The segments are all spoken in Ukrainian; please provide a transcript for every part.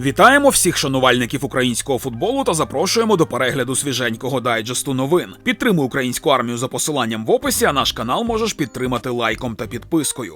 Вітаємо всіх шанувальників українського футболу та запрошуємо до перегляду свіженького дайджесту новин. Підтримуй українську армію за посиланням в описі, а наш канал можеш підтримати лайком та підпискою.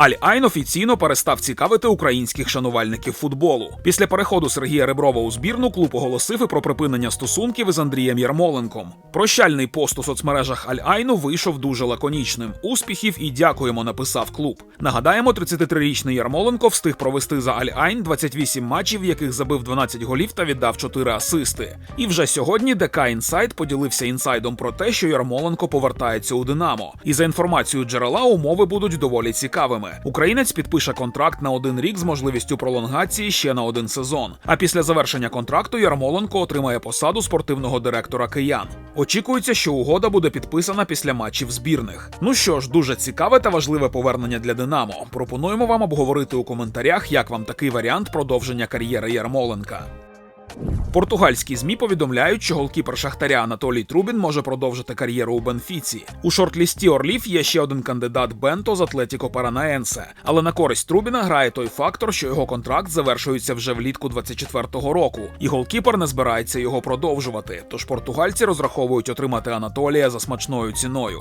Аль-Айн офіційно перестав цікавити українських шанувальників футболу. Після переходу Сергія Реброва у збірну клуб оголосив і про припинення стосунків із Андрієм Ярмоленком. Прощальний пост у соцмережах Аль-Айну вийшов дуже лаконічним. Успіхів і дякуємо, написав клуб. Нагадаємо, 33-річний Ярмоленко встиг провести за Аль-Айн 28 матчів, в яких забив 12 голів та віддав 4 асисти. І вже сьогодні ДК Інсайд поділився інсайдом про те, що Ярмоленко повертається у Динамо. І за інформацією джерела умови будуть доволі цікавими. Українець підпише контракт на один рік з можливістю пролонгації ще на один сезон. А після завершення контракту Ярмоленко отримає посаду спортивного директора киян. Очікується, що угода буде підписана після матчів збірних. Ну що ж, дуже цікаве та важливе повернення для Динамо. Пропонуємо вам обговорити у коментарях, як вам такий варіант продовження кар'єри Ярмоленка. Португальські змі повідомляють, що голкіпер Шахтаря Анатолій Трубін може продовжити кар'єру у Бенфіці. У шорт-лісті Орлів є ще один кандидат Бенто з Атлетіко Паранаенсе. Але на користь Трубіна грає той фактор, що його контракт завершується вже влітку 24-го року, і голкіпер не збирається його продовжувати. Тож португальці розраховують отримати Анатолія за смачною ціною.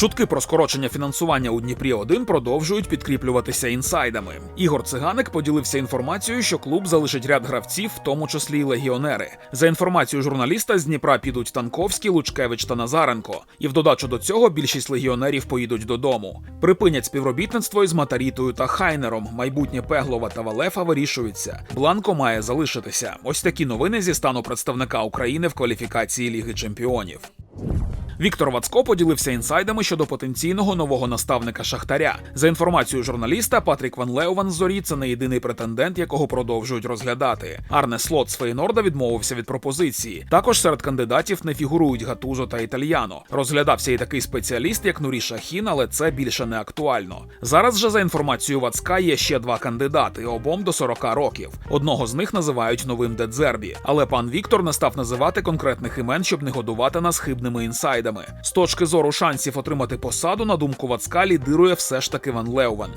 Чутки про скорочення фінансування у Дніпрі 1 продовжують підкріплюватися інсайдами. Ігор Циганик поділився інформацією, що клуб залишить ряд гравців, в тому числі й легіонери. За інформацією журналіста, з Дніпра підуть Танковський, Лучкевич та Назаренко. І в додачу до цього більшість легіонерів поїдуть додому. Припинять співробітництво із Матарітою та Хайнером. Майбутнє Пеглова та Валефа вирішується. Бланко має залишитися. Ось такі новини зі стану представника України в кваліфікації Ліги Чемпіонів. Віктор Вацко поділився інсайдами щодо потенційного нового наставника Шахтаря. За інформацією журналіста, Патрік Ван Леован з зорі це не єдиний претендент, якого продовжують розглядати. Арне Слот з Фейнорда відмовився від пропозиції. Також серед кандидатів не фігурують Гатузо та Італьяно. Розглядався і такий спеціаліст, як Нурі Шахін, але це більше не актуально. Зараз же за інформацією Вацка є ще два кандидати, обом до 40 років. Одного з них називають новим Дедзербі. Але пан Віктор не став називати конкретних імен, щоб не годувати нас хибними інсайдами. З точки зору шансів отримати посаду, на думку Вацка, лідирує все ж таки Ван Леувен.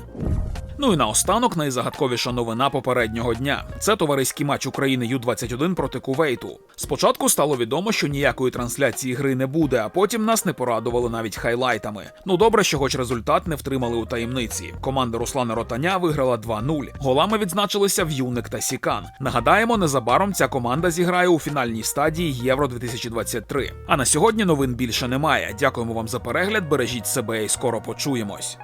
Ну і наостанок найзагадковіша новина попереднього дня. Це товариський матч України Ю-21 проти Кувейту. Спочатку стало відомо, що ніякої трансляції гри не буде, а потім нас не порадували навіть хайлайтами. Ну добре, що хоч результат не втримали у таємниці. Команда Руслана Ротаня виграла 2-0. Голами відзначилися В'юник та Сікан. Нагадаємо, незабаром ця команда зіграє у фінальній стадії Євро 2023. А на сьогодні новин більше немає. Дякуємо вам за перегляд. Бережіть себе і скоро почуємось.